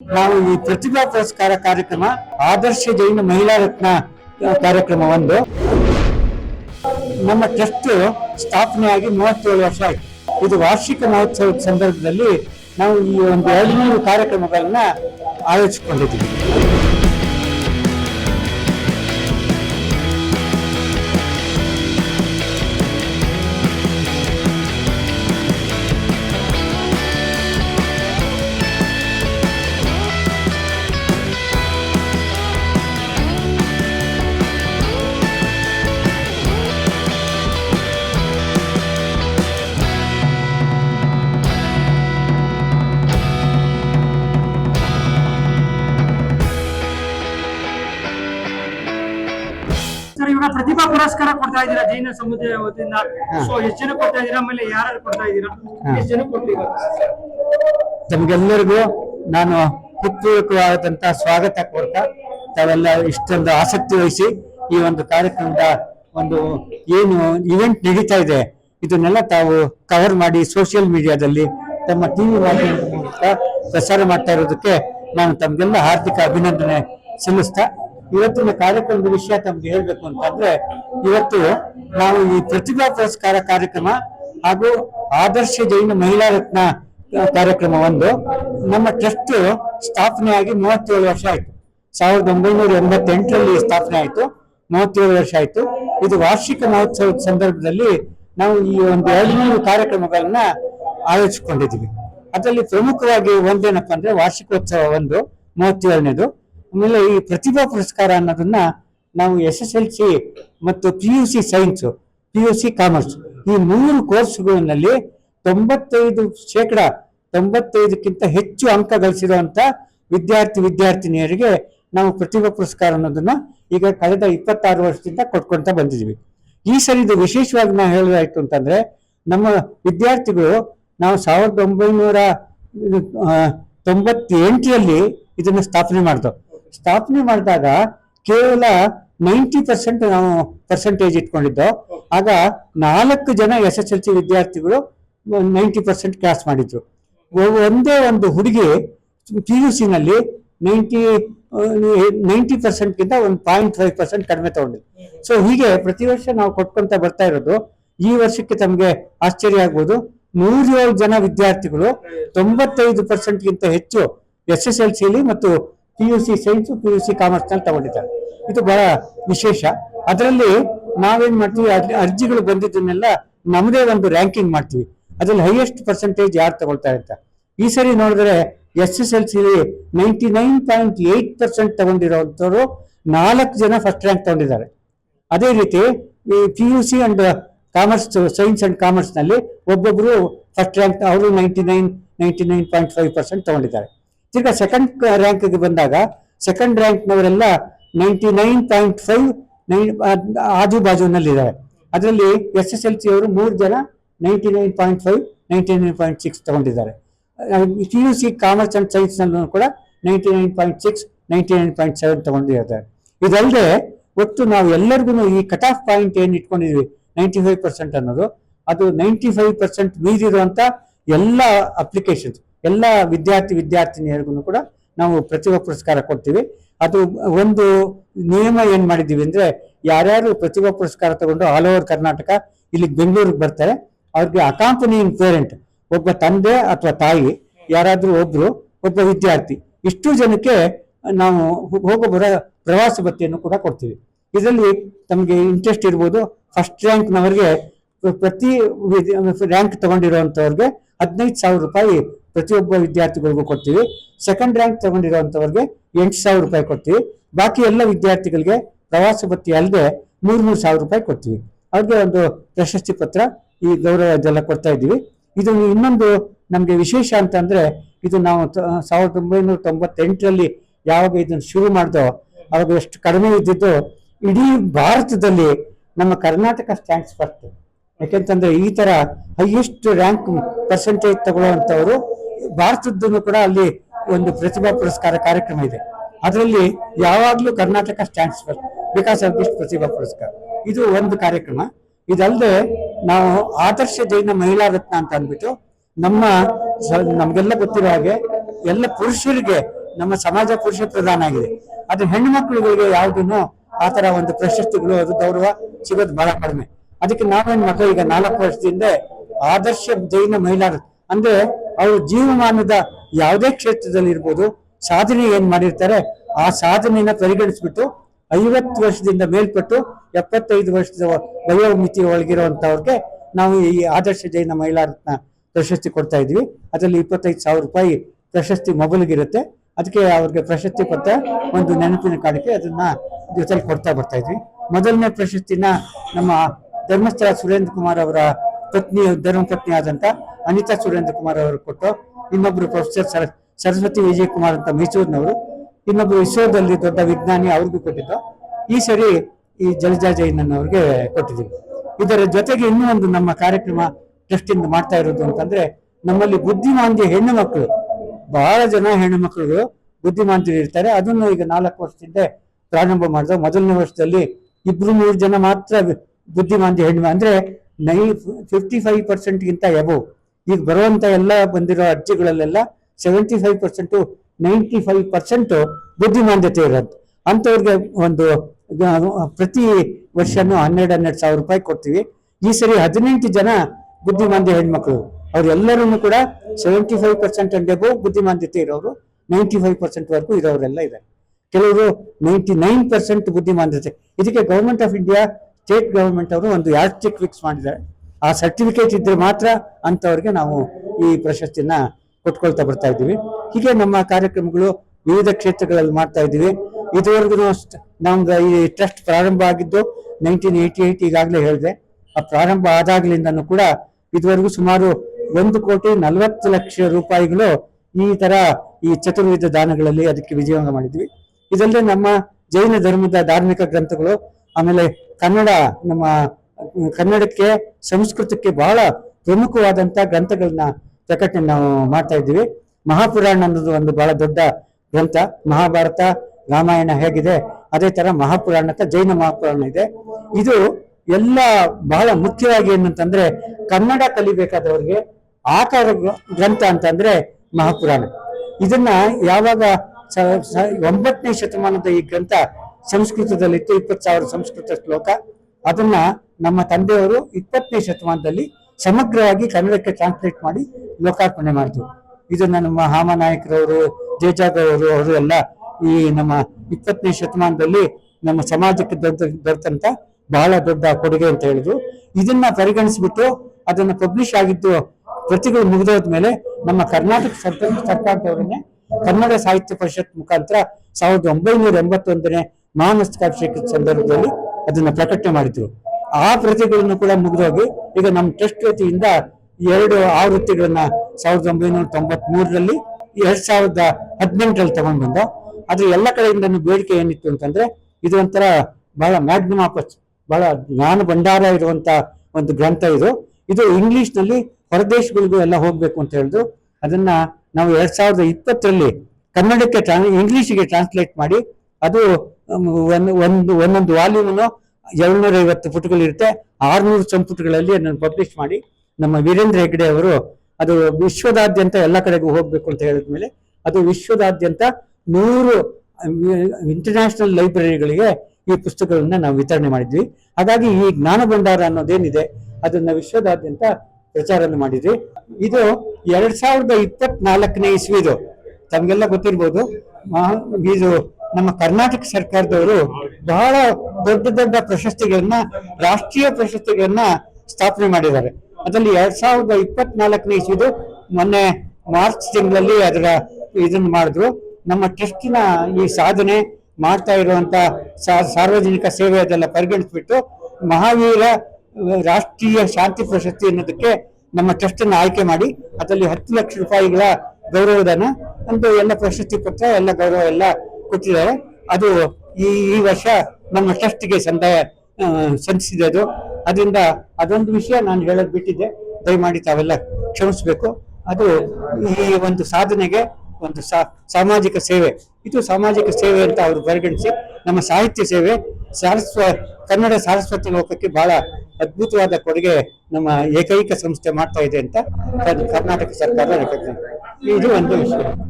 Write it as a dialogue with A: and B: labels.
A: ನಾವು ಈ ಪ್ರತಿಭಾ ಪುರಸ್ಕಾರ ಕಾರ್ಯಕ್ರಮ, ಆದರ್ಶ ಜೈನ ಮಹಿಳಾ ರತ್ನ ಕಾರ್ಯಕ್ರಮ ಒಂದು. ನಮ್ಮ ಟ್ರಸ್ಟ್ ಸ್ಥಾಪನೆಯಾಗಿ ಮೂವತ್ತೇಳು ವರ್ಷ ಆಯ್ತು. ಇದು ವಾರ್ಷಿಕ ಮಹೋತ್ಸವದ ಸಂದರ್ಭದಲ್ಲಿ ನಾವು ಈ ಒಂದು ಎರಡು ಮೂರು ಕಾರ್ಯಕ್ರಮಗಳನ್ನ ಆಯೋಜಿಸಿಕೊಂಡಿದ್ದೀವಿ.
B: ಪ್ರತಿಭಾ ಪುರಸ್ಕಾರ ಕೊಡ್ತಾ ಇದ್ದೀರಾ? ಜೈನ ಸಮುದಾಯ ವತಿಯಿಂದ? ಸೊ ಎಷ್ಟು ಜನ ಕೊಡ್ತಾ ಇದ್ದೀರಾ? ಆಮೇಲೆ ಯಾರು ಕೊಡ್ತಾ ಇದ್ದೀರಾ? ಎಷ್ಟು ಜನ ಕೊಡ್ತೀರಾ?
A: ತಮಗೆಲ್ಲರಿಗೂ ನಾನು ಹೃತ್ಪೂರ್ವಕವಾದಂತ ಸ್ವಾಗತ ಕೊಡ್ತಾ ತಾವೆಲ್ಲ ಇಷ್ಟೊಂದು ಆಸಕ್ತಿ ವಹಿಸಿ ಈ ಒಂದು ಕಾರ್ಯಕ್ರಮದ ಒಂದು ಏನು ಇವೆಂಟ್ ನಡೀತಾ ಇದೆ ಇದನ್ನೆಲ್ಲ ತಾವು ಕವರ್ ಮಾಡಿ ಸೋಷಿಯಲ್ ಮೀಡಿಯಾದಲ್ಲಿ ತಮ್ಮ ಟಿವಿ ಮೂಲಕ ಪ್ರಸಾರ ಮಾಡ್ತಾ ಇರೋದಕ್ಕೆ ನಾನು ತಮಗೆಲ್ಲ ಹಾರ್ದಿಕ ಅಭಿನಂದನೆ ಸಲ್ಲಿಸ್ತಾ ಇವತ್ತಿನ ಕಾರ್ಯಕ್ರಮದ ವಿಷಯ ತಮ್ಗೆ ಹೇಳ್ಬೇಕು ಅಂತಂದ್ರೆ, ಇವತ್ತು ನಾವು ಈ ಪ್ರತಿಭಾ ಪುರಸ್ಕಾರ ಕಾರ್ಯಕ್ರಮ ಹಾಗೂ ಆದರ್ಶ ಜೈನ ಮಹಿಳಾ ರತ್ನ ಕಾರ್ಯಕ್ರಮ ಒಂದು, ನಮ್ಮ ಟ್ರಸ್ಟ್ ಸ್ಥಾಪನೆ ಆಗಿ ಮೂವತ್ತೇಳು ವರ್ಷ ಆಯ್ತು. ಸಾವಿರದ ಒಂಬೈನೂರ ಎಂಬತ್ತೆಂಟರಲ್ಲಿ ಸ್ಥಾಪನೆ ಆಯ್ತು, ಮೂವತ್ತೇಳು ವರ್ಷ ಆಯ್ತು. ಇದು ವಾರ್ಷಿಕ ಮಹೋತ್ಸವದ ಸಂದರ್ಭದಲ್ಲಿ ನಾವು ಈ ಒಂದು ಎರಡು ಮೂರು ಕಾರ್ಯಕ್ರಮಗಳನ್ನ ಆಯೋಜಿಸಿಕೊಂಡಿದ್ದೀವಿ. ಅದರಲ್ಲಿ ಪ್ರಮುಖವಾಗಿ ಒಂದೇನಪ್ಪ ಅಂದ್ರೆ ವಾರ್ಷಿಕೋತ್ಸವ ಒಂದು, ಮೂವತ್ತೇಳನೇದು. ಆಮೇಲೆ ಈ ಪ್ರತಿಭಾ ಪುರಸ್ಕಾರ ಅನ್ನೋದನ್ನ ನಾವು ಎಸ್ ಎಸ್ ಎಲ್ ಸಿ ಮತ್ತು P U C science, P U C commerce ಈ ಮೂರು ಕೋರ್ಸ್ಗಳಲ್ಲಿ ತೊಂಬತ್ತೈದು ಶೇಕಡ, ತೊಂಬತ್ತೈದಕ್ಕಿಂತ ಹೆಚ್ಚು ಅಂಕ ಗಳಿಸಿರುವಂತ ವಿದ್ಯಾರ್ಥಿ ವಿದ್ಯಾರ್ಥಿನಿಯರಿಗೆ ನಾವು ಪ್ರತಿಭಾ ಪುರಸ್ಕಾರ ಅನ್ನೋದನ್ನ ಈಗ ಕಳೆದ ಇಪ್ಪತ್ತಾರು ವರ್ಷದಿಂದ ಕೊಟ್ಕೊಂತ ಬಂದಿದ್ದೀವಿ. ಈ ಸರಿ ಇದು ವಿಶೇಷವಾಗಿ ನಾವು ಹೇಳೋದಾಯ್ತು ಅಂತಂದ್ರೆ ನಮ್ಮ ವಿದ್ಯಾರ್ಥಿಗಳು ನಾವು ಸಾವಿರದ ಒಂಬೈನೂರ ತೊಂಬತ್ತೆಂಟರಲ್ಲಿ ಇದನ್ನು ಸ್ಥಾಪನೆ ಮಾಡಿದ್ವು ಸ್ಥಾಪನೆ ಮಾಡಿದಾಗ ಕೇವಲ ನೈಂಟಿ ಪರ್ಸೆಂಟ್ ನಾವು ಪರ್ಸೆಂಟೇಜ್ ಇಟ್ಕೊಂಡಿದ್ದೋ. ಆಗ ನಾಲ್ಕು ಜನ ಎಸ್ ಎಸ್ ಎಲ್ ಸಿ ವಿದ್ಯಾರ್ಥಿಗಳು ನೈಂಟಿ ಪರ್ಸೆಂಟ್ ಕ್ಲಾಸ್ ಮಾಡಿದ್ರು. ಒಂದೇ ಒಂದು ಹುಡುಗಿ ಪಿ ಯು ಸಿ ನಲ್ಲಿ ನೈಂಟಿ ನೈಂಟಿ ಪರ್ಸೆಂಟ್ಗಿಂತ ಒಂದು ಪಾಯಿಂಟ್ ಫೈವ್ ಪರ್ಸೆಂಟ್ ಕಡಿಮೆ ತಗೊಂಡಿದ್ರು ಸೊ ಹೀಗೆ ಪ್ರತಿ ವರ್ಷ ನಾವು ಕೊಟ್ಕೊಂತ ಬರ್ತಾ ಇರೋದು. ಈ ವರ್ಷಕ್ಕೆ ತಮಗೆ ಆಶ್ಚರ್ಯ ಆಗ್ಬೋದು. ನೂರೇಳು ಜನ ವಿದ್ಯಾರ್ಥಿಗಳು ತೊಂಬತ್ತೈದು ಪರ್ಸೆಂಟ್ಗಿಂತ ಹೆಚ್ಚು ಎಸ್ ಎಸ್ ಎಲ್ ಸಿಲಿ ಮತ್ತು P U C science P U C ಕಾಮರ್ಸ್ನಲ್ಲಿ ತಗೊಂಡಿದ್ದಾರೆ. ಇದು ಬಹಳ ವಿಶೇಷ. ಅದರಲ್ಲಿ ನಾವೇನ್ ಮಾಡ್ತೀವಿ, ಅರ್ಜಿ- ಅರ್ಜಿಗಳು ಬಂದಿದ್ದನ್ನೆಲ್ಲ ನಮ್ಮದೇ ಒಂದು ರ್ಯಾಂಕಿಂಗ್ ಮಾಡ್ತೀವಿ. ಅದ್ರಲ್ಲಿ ಹೈಯೆಸ್ಟ್ ಪರ್ಸೆಂಟೇಜ್ ಯಾರು ತಗೊಳ್ತಾರೆ ಅಂತ. ಈ ಸರಿ ನೋಡಿದ್ರೆ S S L C ninety nine point eight percent ನಾಲ್ಕು ಜನ ಫಸ್ಟ್ ರ್ಯಾಂಕ್ ತಗೊಂಡಿದ್ದಾರೆ. ಅದೇ ರೀತಿ ಈ P U C and commerce science and ಕಾಮರ್ಸ್ನಲ್ಲಿ ಒಬ್ಬೊಬ್ರು ಫಸ್ಟ್ ರ್ಯಾಂಕ್ ಅವರು ninety nine ninety nine point five percent ತಗೊಂಡಿದ್ದಾರೆ. ಈಗ ಸೆಕೆಂಡ್ ರ್ಯಾಂಕ್ ಬಂದಾಗ second ರ್ಯಾಂಕ್ನವರೆಲ್ಲ ninety nine point five nine ಆಜು ಬಾಜುನಲ್ಲಿದ್ದಾರೆ ಅದರಲ್ಲಿ ಎಸ್ ಎಸ್ ಎಲ್ ಸಿ ಅವರು ಮೂರು ಜನ ninety nine point five ninety nine point six ತಗೊಂಡಿದ್ದಾರೆ P U C commerce and ಸೈನ್ಸ್ನಲ್ಲೂ ಕೂಡ ninety nine point six ninety nine point seven ತಗೊಂಡಿದ್ದಾರೆ. ಇದಲ್ಲದೆ ಒಟ್ಟು ನಾವು ಎಲ್ಲರಿಗೂ ಈ ಕಟ್ ಆಫ್ ಪಾಯಿಂಟ್ ಏನು ಇಟ್ಕೊಂಡಿದ್ವಿ ನೈಂಟಿ ಫೈವ್ ಪರ್ಸೆಂಟ್ ಅನ್ನೋದು, ಅದು ನೈಂಟಿ ಫೈವ್ ಪರ್ಸೆಂಟ್ ಮೀರಿರುವಂಥ ಎಲ್ಲ ಅಪ್ಲಿಕೇಶನ್ಸ್ ಎಲ್ಲ ವಿದ್ಯಾರ್ಥಿ ವಿದ್ಯಾರ್ಥಿನಿಯರಿಗೂ ಕೂಡ ನಾವು ಪ್ರತಿಭಾ ಪುರಸ್ಕಾರ ಕೊಡ್ತೀವಿ. ಅದು ಒಂದು ನಿಯಮ ಏನು ಮಾಡಿದೀವಿ ಅಂದ್ರೆ ಯಾರ್ಯಾರು ಪ್ರತಿಭಾ ಪುರಸ್ಕಾರ ತಗೊಂಡು ಆಲ್ ಓವರ್ ಕರ್ನಾಟಕ ಇಲ್ಲಿ ಬೆಂಗಳೂರಿಗೆ ಬರ್ತಾರೆ, ಅವ್ರಿಗೆ ಅಕಾಂಪನಿಯಿಂಗ್ ಪೇರೆಂಟ್ ಒಬ್ಬ ತಂದೆ ಅಥವಾ ತಾಯಿ, ಯಾರಾದರೂ ಒಬ್ರು, ಒಬ್ಬ ವಿದ್ಯಾರ್ಥಿ, ಇಷ್ಟು ಜನಕ್ಕೆ ನಾವು ಹೋಗೋ ಬರ ಪ್ರವಾಸ ಭತ್ಯೆಯನ್ನು ಕೂಡ ಕೊಡ್ತೀವಿ. ಇದರಲ್ಲಿ ತಮಗೆ ಇಂಟ್ರೆಸ್ಟ್ ಇರ್ಬೋದು ಫಸ್ಟ್ ರ್ಯಾಂಕ್ನವ್ರಿಗೆ ಪ್ರತಿ ರ್ಯಾಂಕ್ ತಗೊಂಡಿರುವಂಥವ್ರಿಗೆ ಹದಿನೈದು ಸಾವಿರ ರೂಪಾಯಿ ಪ್ರತಿಯೊಬ್ಬ ವಿದ್ಯಾರ್ಥಿಗಳಿಗೂ ಕೊಡ್ತೀವಿ. ಸೆಕೆಂಡ್ ರ್ಯಾಂಕ್ ತಗೊಂಡಿರುವಂತವ್ರಿಗೆ ಎಂಟು ಸಾವಿರ ರೂಪಾಯಿ ಕೊಡ್ತೀವಿ. ಬಾಕಿ ಎಲ್ಲ ವಿದ್ಯಾರ್ಥಿಗಳಿಗೆ ಪ್ರವಾಸ ಭತ್ತಿ ಅಲ್ಲದೆ ಮೂರು ಮೂರು ಸಾವಿರ ರೂಪಾಯಿ ಕೊಡ್ತೀವಿ. ಅವ್ರಿಗೆ ಒಂದು ಪ್ರಶಸ್ತಿ ಪತ್ರ ಈ ಗೌರವ ಇದೆಲ್ಲ ಕೊಡ್ತಾ ಇದ್ದೀವಿ. ಇದು ಇನ್ನೊಂದು ನಮಗೆ ವಿಶೇಷ ಅಂತಂದ್ರೆ ಇದು ನಾವು ಸಾವಿರದ ಒಂಬೈನೂರ ತೊಂಬತ್ತೆಂಟರಲ್ಲಿ ಯಾವಾಗ ಇದನ್ನು ಶುರು ಮಾಡಿದೋ, ಅವಾಗ ಎಷ್ಟು ಕಡಿಮೆ ಇದ್ದಿದ್ದು, ಇಡೀ ಭಾರತದಲ್ಲಿ ನಮ್ಮ ಕರ್ನಾಟಕ ಸ್ಟ್ಯಾಂಡ್ಸ್ ಫಸ್ಟ್ ಯಾಕೆಂತಂದ್ರೆ ಈ ತರ ಹೈಯೆಸ್ಟ್ ರ್ಯಾಂಕ್ ಪರ್ಸೆಂಟೇಜ್ ತಗೊಳ್ಳುವಂತವರು ಭಾರತದ್ದು ಕೂಡ ಅಲ್ಲಿ ಒಂದು ಪ್ರತಿಭಾ ಪುರಸ್ಕಾರ ಕಾರ್ಯಕ್ರಮ ಇದೆ. ಅದರಲ್ಲಿ ಯಾವಾಗಲೂ Karnataka stands first because of Pratibha Puraskara. ಇದು ಒಂದು ಕಾರ್ಯಕ್ರಮ. ಇದಲ್ಲದೆ ನಾವು ಆದರ್ಶ ಜೈನ ಮಹಿಳಾ ರತ್ನ ಅಂತ ಅಂದ್ಬಿಟ್ಟು ನಮ್ಮ ನಮಗೆಲ್ಲ ಗೊತ್ತಿರೋ ಹಾಗೆ ಎಲ್ಲ ಪುರುಷರಿಗೆ ನಮ್ಮ ಸಮಾಜ ಪುರುಷ ಪ್ರಧಾನ ಆಗಿದೆ. ಅದು ಹೆಣ್ಣು ಮಕ್ಕಳುಗಳಿಗೆ ಯಾವುದನ್ನು ಆ ತರ ಒಂದು ಪ್ರಶಸ್ತಿಗಳು, ಅದು ಗೌರವ ಸಿಗೋದು ಬಹಳ ಕಡಿಮೆ. ಅದಕ್ಕೆ ನಾವೇನ್ ಮಕ್ಕಳು ಈಗ ನಾಲ್ಕು ವರ್ಷದಿಂದ ಆದರ್ಶ ಜೈನ ಮಹಿಳಾ ಅಂದ್ರೆ ಅವರು ಜೀವಮಾನದ ಯಾವುದೇ ಕ್ಷೇತ್ರದಲ್ಲಿ ಇರ್ಬೋದು, ಸಾಧನೆ ಏನ್ ಮಾಡಿರ್ತಾರೆ, ಆ ಸಾಧನೆಯನ್ನ ಪರಿಗಣಿಸ್ಬಿಟ್ಟು ಐವತ್ತು ವರ್ಷದಿಂದ ಮೇಲ್ಪಟ್ಟು ಎಪ್ಪತ್ತೈದು ವರ್ಷದ ವಯೋಮಿತಿ ಒಳಗಿರುವಂತವ್ರಿಗೆ ನಾವು ಈ ಆದರ್ಶ ಜೈನ ಮಹಿಳಾ ರತ್ನ ಪ್ರಶಸ್ತಿ ಕೊಡ್ತಾ ಇದ್ವಿ. ಅದರಲ್ಲಿ ಇಪ್ಪತ್ತೈದು ಸಾವಿರ ರೂಪಾಯಿ ಪ್ರಶಸ್ತಿ ಮೊಬೈಲ್ಗಿರುತ್ತೆ ಅದಕ್ಕೆ ಅವ್ರಿಗೆ ಪ್ರಶಸ್ತಿ ಪತ್ರ ಒಂದು ನೆನಪಿನ ಕಾಣಿಕೆ ಅದನ್ನ ಜೊತೆಲಿ ಕೊಡ್ತಾ ಬರ್ತಾ ಇದ್ವಿ. ಮೊದಲನೇ ಪ್ರಶಸ್ತಿನ ನಮ್ಮ ಧರ್ಮಸ್ಥಳ ಸುರೇಂದ್ರ ಕುಮಾರ್ ಅವರ ಪತ್ನಿ, ಧರ್ಮ ಪತ್ನಿ ಆದಂತ ಅನಿತಾ ಸುರೇಂದ್ರ ಕುಮಾರ್ ಅವರು ಕೊಟ್ಟು ಇನ್ನೊಬ್ರು ಪ್ರೊಫೆಸರ್ ಸರ, ಸರಸ್ವತಿ ವಿಜಯ್ ಕುಮಾರ್ ಅಂತ ಮೈಸೂರಿನವರು ಇನ್ನೊಬ್ರು ಇಸ್ರೋದಲ್ಲಿ ದೊಡ್ಡ ವಿಜ್ಞಾನಿ ಅವ್ರಿಗೂ ಕೊಟ್ಟಿದ್ದು. ಈ ಸರಿ ಈ ಜಲಜಾ ಜೈನನ್ ಅವ್ರಿಗೆ ಕೊಟ್ಟಿದ್ದೀವಿ. ಇದರ ಜೊತೆಗೆ ಇನ್ನೂ ಒಂದು ನಮ್ಮ ಕಾರ್ಯಕ್ರಮ ಟ್ರಸ್ಟಿಂದ ಮಾಡ್ತಾ ಇರೋದು ಅಂತಂದ್ರೆ ನಮ್ಮಲ್ಲಿ ಬುದ್ಧಿಮಾಂದ್ಯ ಹೆಣ್ಣು ಮಕ್ಕಳು, ಬಹಳ ಜನ ಹೆಣ್ಣು ಮಕ್ಕಳು ಬುದ್ಧಿಮಾಂದ್ಯರು ಇರ್ತಾರೆ. ಅದನ್ನು ಈಗ ನಾಲ್ಕು ವರ್ಷದಿಂದ ಪ್ರಾರಂಭ ಮಾಡಿದ ಮೊದಲನೇ ವರ್ಷದಲ್ಲಿ ಇಬ್ರು ಮೂರು ಜನ ಮಾತ್ರ ಬುದ್ಧಿಮಾಂದ್ಯ ಹೆಣ್ಣು ಅಂದ್ರೆ ನೈ ಫಿಫ್ಟಿ ಫೈವ್ ಪರ್ಸೆಂಟ್ಗಿಂತ ಗಿಂತ ಎಬವ್ ಈಗ ಬರುವಂತ ಎಲ್ಲ ಬಂದಿರೋ ಅರ್ಜಿಗಳಲ್ಲೆಲ್ಲ seventy five percent ninety five percent ಬುದ್ಧಿಮಾಂದ್ಯತೆ ಇರೋದು. ಅಂಥವ್ರಿಗೆ ಒಂದು ಪ್ರತಿ ವರ್ಷನೂ ಹನ್ನೆರಡು ಹನ್ನೆರಡು ಸಾವಿರ ರೂಪಾಯಿ ಕೊಡ್ತೀವಿ. ಈ ಸರಿ ಹದಿನೆಂಟು ಜನ ಬುದ್ಧಿಮಾಂದ್ಯ ಹೆಣ್ಮಕ್ಳು. ಅವರೆಲ್ಲರೂ ಕೂಡ seventy five percent and above ಬುದ್ಧಿಮಾಂದ್ಯತೆ ಇರೋರು ನೈಂಟಿ ಫೈವ್ ಪರ್ಸೆಂಟ್ ವರೆಗೂ ಇರೋರೆಲ್ಲ ಇದ್ದಾರೆ. ಕೆಲವರು ನೈಂಟಿ ನೈನ್ ಪರ್ಸೆಂಟ್ ಬುದ್ಧಿಮಾಂದ್ಯತೆ. ಇದಕ್ಕೆ government of India state government ಅವರು ಒಂದು ಯಾರ್ಸ್ಟಿಕ್ ಫಿಕ್ಸ್ ಮಾಡಿದ್ದಾರೆ. ಆ ಸರ್ಟಿಫಿಕೇಟ್ ಇದ್ರೆ ಮಾತ್ರ ಅಂತವ್ರಿಗೆ ನಾವು ಈ ಪ್ರಶಸ್ತಿನ ಕೊಟ್ಕೊಳ್ತಾ ಬರ್ತಾ ಇದ್ದೀವಿ. ಹೀಗೆ ನಮ್ಮ ಕಾರ್ಯಕ್ರಮಗಳು ವಿವಿಧ ಕ್ಷೇತ್ರಗಳಲ್ಲಿ ಮಾಡ್ತಾ ಇದ್ದೀವಿ. ಇದುವರೆಗೂ ನಮ್ದು ಈ ಟ್ರಸ್ಟ್ ಪ್ರಾರಂಭ ಆಗಿದ್ದು ನೈನ್ಟೀನ್ ಏಯ್ಟಿ ಏಯ್ಟ್ ಈಗಾಗಲೇ ಹೇಳಿದೆ. ಆ ಪ್ರಾರಂಭ ಆದಾಗ್ಲಿಂದನೂ ಕೂಡ ಇದುವರೆಗೂ ಸುಮಾರು ಒಂದು ಕೋಟಿ ನಲವತ್ತು ಲಕ್ಷ ರೂಪಾಯಿಗಳು ಈ ತರ ಈ ಚತುರ್ವಿಧ ದಾನಗಳಲ್ಲಿ ಅದಕ್ಕೆ ವಿಜಯವಂಗ ಮಾಡಿದ್ವಿ. ಇದಲ್ಲದೆ ನಮ್ಮ ಜೈನ ಧರ್ಮದ ಧಾರ್ಮಿಕ ಗ್ರಂಥಗಳು ಆಮೇಲೆ ಕನ್ನಡ, ನಮ್ಮ ಕನ್ನಡಕ್ಕೆ, ಸಂಸ್ಕೃತಕ್ಕೆ ಬಹಳ ಪ್ರಮುಖವಾದಂತ ಗ್ರಂಥಗಳನ್ನ ಪ್ರಕಟಣೆ ನಾವು ಮಾಡ್ತಾ ಇದ್ದೀವಿ. ಮಹಾಪುರಾಣ ಅನ್ನೋದು ಒಂದು ಬಹಳ ದೊಡ್ಡ ಗ್ರಂಥ. ಮಹಾಭಾರತ, ರಾಮಾಯಣ ಹೇಗಿದೆ? ಅದೇ ತರ ಮಹಾಪುರಾಣ ಅಂತ ಜೈನ ಮಹಾಪುರಾಣ ಇದೆ. ಇದು ಎಲ್ಲ ಬಹಳ ಮುಖ್ಯವಾಗಿ ಏನಂತಂದ್ರೆ ಕನ್ನಡ ಕಲಿಬೇಕಾದವ್ರಿಗೆ ಆಕಾರ ಗ್ರಂಥ ಅಂತಂದ್ರೆ ಮಹಾಪುರಾಣ. ಇದನ್ನ ಯಾವಾಗ ಒಂಬತ್ತನೇ ಶತಮಾನದ ಈ ಗ್ರಂಥ ಸಂಸ್ಕೃತದಲ್ಲಿತ್ತು ಇಪ್ಪತ್ತು ಸಾವಿರ ಸಂಸ್ಕೃತ ಶ್ಲೋಕ. ಅದನ್ನ ನಮ್ಮ ತಂದೆಯವರು ಇಪ್ಪತ್ತನೇ ಶತಮಾನದಲ್ಲಿ ಸಮಗ್ರವಾಗಿ ಕನ್ನಡಕ್ಕೆ ಟ್ರಾನ್ಸ್ಲೇಟ್ ಮಾಡಿ ಲೋಕಾರ್ಪಣೆ ಮಾಡಿದ್ರು. ಇದನ್ನ ನಮ್ಮ ಹಾಮನಾಯಕರವರು ಜೇಜಾಗವರು ಅವರು ಎಲ್ಲ ಈ ನಮ್ಮ ಇಪ್ಪತ್ತನೇ ಶತಮಾನದಲ್ಲಿ ನಮ್ಮ ಸಮಾಜಕ್ಕೆ ದೊಡ್ಡ ದೊರೆತಂತ ಬಹಳ ದೊಡ್ಡ ಕೊಡುಗೆ ಅಂತ ಹೇಳಿದ್ರು. ಇದನ್ನ ಪರಿಗಣಿಸ್ಬಿಟ್ಟು ಅದನ್ನ ಪಬ್ಲಿಷ್ ಆಗಿದ್ದು ಪ್ರತಿಗಳು ಮುಗಿದೋದ್ಮೇಲೆ ನಮ್ಮ ಕರ್ನಾಟಕ ಸರ್ಕಾರ ಸರ್ಕಾರದವರನ್ನೇ ಕನ್ನಡ ಸಾಹಿತ್ಯ ಪರಿಷತ್ ಮುಖಾಂತರ ಸಾವಿರದ ಒಂಬೈನೂರ ಎಂಬತ್ತೊಂದನೇ ಮಹಾಮಸ್ತಕಾಭಿಷೇಕದ ಸಂದರ್ಭದಲ್ಲಿ ಅದನ್ನ ಪ್ರಕಟಣೆ ಮಾಡಿದ್ರು. ಆ ಪ್ರತಿಗಳನ್ನು ಕೂಡ ಮುಗಿದೋಗಿ ಈಗ ನಮ್ಮ ಟ್ರಸ್ಟ್ ವತಿಯಿಂದ ಎರಡು ಆವೃತ್ತಿಗಳನ್ನ ಸಾವಿರದ ಒಂಬೈನೂರ ತೊಂಬತ್ ಮೂರರಲ್ಲಿ ಎರಡ್ ಸಾವಿರದ ಹದಿನೆಂಟರಲ್ಲಿ ತಗೊಂಡ್ ಬಂದ ಆದ್ರೆ ಎಲ್ಲ ಕಡೆಯಿಂದನೂ ಬೇಡಿಕೆ ಏನಿತ್ತು ಅಂತಂದ್ರೆ ಇದು ಒಂಥರ ಬಹಳ ಮ್ಯಾಗ್ನಮ್ ಆಪಸ್ ಬಹಳ ಜ್ಞಾನ ಭಂಡಾರ ಇರುವಂತ ಒಂದು ಗ್ರಂಥ ಇದು. ಇದು ಇಂಗ್ಲಿಷ್ನಲ್ಲಿ ಹೊರದೇಶಗಳಿಗೂ ಎಲ್ಲ ಹೋಗ್ಬೇಕು ಅಂತ ಹೇಳಿದ್ರು ಅದನ್ನ ನಾವು ಎರಡ್ ಸಾವಿರದ ಇಪ್ಪತ್ತರಲ್ಲಿ ಕನ್ನಡಕ್ಕೆ ಟ್ರಾನ್ ಇಂಗ್ಲಿಷ್ಗೆ ಟ್ರಾನ್ಸ್ಲೇಟ್ ಮಾಡಿ ಅದು ಒಂದು ಒಂದು, ಒಂದೊಂದು ವಾಲ್ಯೂಮ್ನು ಏಳ್ನೂರ ಐವತ್ತು ಪುಟಗಳಿರುತ್ತೆ ಆರ್ನೂರು ಸಂಪುಟಗಳಲ್ಲಿ ಅದನ್ನು ಪಬ್ಲಿಷ್ ಮಾಡಿ ನಮ್ಮ ವೀರೇಂದ್ರ ಹೆಗ್ಡೆ ಅವರು ಅದು ವಿಶ್ವದಾದ್ಯಂತ ಎಲ್ಲ ಕಡೆಗೂ ಹೋಗಬೇಕು ಅಂತ ಹೇಳಿದ ಮೇಲೆ ಅದು ವಿಶ್ವದಾದ್ಯಂತ ನೂರು ಇಂಟರ್ನ್ಯಾಷನಲ್ ಲೈಬ್ರರಿಗಳಿಗೆ ಈ ಪುಸ್ತಕಗಳನ್ನ ನಾವು ವಿತರಣೆ ಮಾಡಿದ್ವಿ. ಹಾಗಾಗಿ ಈ ಜ್ಞಾನ ಭಂಡಾರ ಅನ್ನೋದೇನಿದೆ, ಅದನ್ನ ವಿಶ್ವದಾದ್ಯಂತ ಪ್ರಚಾರ ಮಾಡಿದ್ವಿ. ಇದು ಎರಡ್ ಸಾವಿರದ ಇಪ್ಪತ್ನಾಲ್ಕನೇ ಇಸ್ವಿದು. ತಮಗೆಲ್ಲ ಗೊತ್ತಿರ್ಬೋದು. ಇದು ನಮ್ಮ ಕರ್ನಾಟಕ ಸರ್ಕಾರದವರು ಬಹಳ ದೊಡ್ಡ ದೊಡ್ಡ ಪ್ರಶಸ್ತಿಗಳನ್ನ, ರಾಷ್ಟ್ರೀಯ ಪ್ರಶಸ್ತಿಗಳನ್ನ ಸ್ಥಾಪನೆ ಮಾಡಿದ್ದಾರೆ. ಅದರಲ್ಲಿ ಎರಡ್ ಸಾವಿರದ ಇಪ್ಪತ್ನಾಲ್ಕನೇ ಇಸ್ವಿದು ಮೊನ್ನೆ ಮಾರ್ಚ್ ತಿಂಗಳಲ್ಲಿ ಅದರ ಇದನ್ನ ಮಾಡಿದ್ರು. ನಮ್ಮ ಟ್ರಸ್ಟಿನ ಈ ಸಾಧನೆ ಮಾಡ್ತಾ ಇರುವಂತ ಸಾರ್ವಜನಿಕ ಸೇವೆ ಅದೆಲ್ಲ ಪರಿಗಣಿಸ್ಬಿಟ್ಟು ಮಹಾವೀರ ರಾಷ್ಟ್ರೀಯ ಶಾಂತಿ ಪ್ರಶಸ್ತಿ ಅನ್ನೋದಕ್ಕೆ ನಮ್ಮ ಟ್ರಸ್ಟ್ ಅನ್ನು ಆಯ್ಕೆ ಮಾಡಿ, ಅದರಲ್ಲಿ ಹತ್ತು ಲಕ್ಷ ರೂಪಾಯಿಗಳ ಗೌರವಧನ, ಒಂದು ಎಲ್ಲ ಪ್ರಶಸ್ತಿ ಪತ್ರ, ಎಲ್ಲ ಗೌರವ ಎಲ್ಲ ಕೊಟ್ಟಿದ್ದಾರೆ. ಅದು ಈ ಈ ವರ್ಷ ನಮ್ಮ ಟ್ರಸ್ಟ್ಗೆ ಸಂದಾಯ ಅದು. ಅದರಿಂದ ಅದೊಂದು ವಿಷಯ ನಾನು ಹೇಳೋದು ಬಿಟ್ಟಿದ್ದೆ. ದಯಮಾಡಿ ತಾವೆಲ್ಲ ಕ್ಷಮಿಸಬೇಕು. ಅದು ಈ ಒಂದು ಸಾಧನೆಗೆ ಒಂದು ಸಾಮಾಜಿಕ ಸೇವೆ. ಇದು ಸಾಮಾಜಿಕ ಸೇವೆ ಅಂತ ಅವರು ಪರಿಗಣಿಸಿ, ನಮ್ಮ ಸಾಹಿತ್ಯ ಸೇವೆ ಸಾರಸ್ವ, ಕನ್ನಡ ಸಾರಸ್ವತಿ ಲೋಕಕ್ಕೆ ಬಹಳ ಅದ್ಭುತವಾದ ಕೊಡುಗೆ ನಮ್ಮ ಏಕೈಕ ಸಂಸ್ಥೆ ಮಾಡ್ತಾ ಇದೆ ಅಂತ ಕರ್ನಾಟಕ ಸರ್ಕಾರ ಇದು ಒಂದು ವಿಷಯ.